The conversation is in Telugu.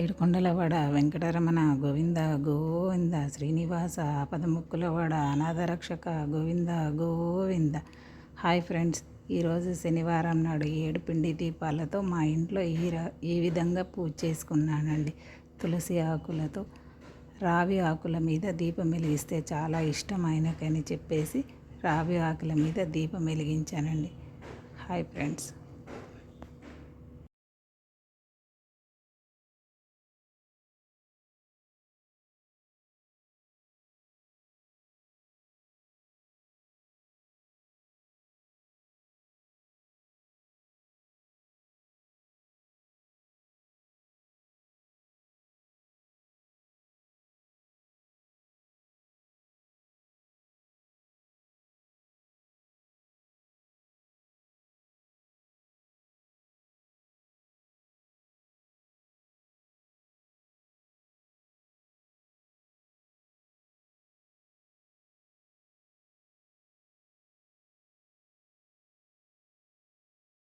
ఏడుకొండలవాడ వెంకటరమణ గోవింద గోవింద శ్రీనివాస పదముక్కులవాడ అనాథరక్షక గోవింద గోవింద. హాయ్ ఫ్రెండ్స్ ఈరోజు శనివారం నాడు ఏడు పిండి దీపాలతో మా ఇంట్లో ఈ ర ఈ విధంగా పూజ చేసుకున్నానండి. తులసి ఆకులతో రావి ఆకుల మీద దీపం వెలిగిస్తే చాలా ఇష్టం ఆయనకని చెప్పేసి రావి ఆకుల మీద దీపం వెలిగించానండి. Hi friends.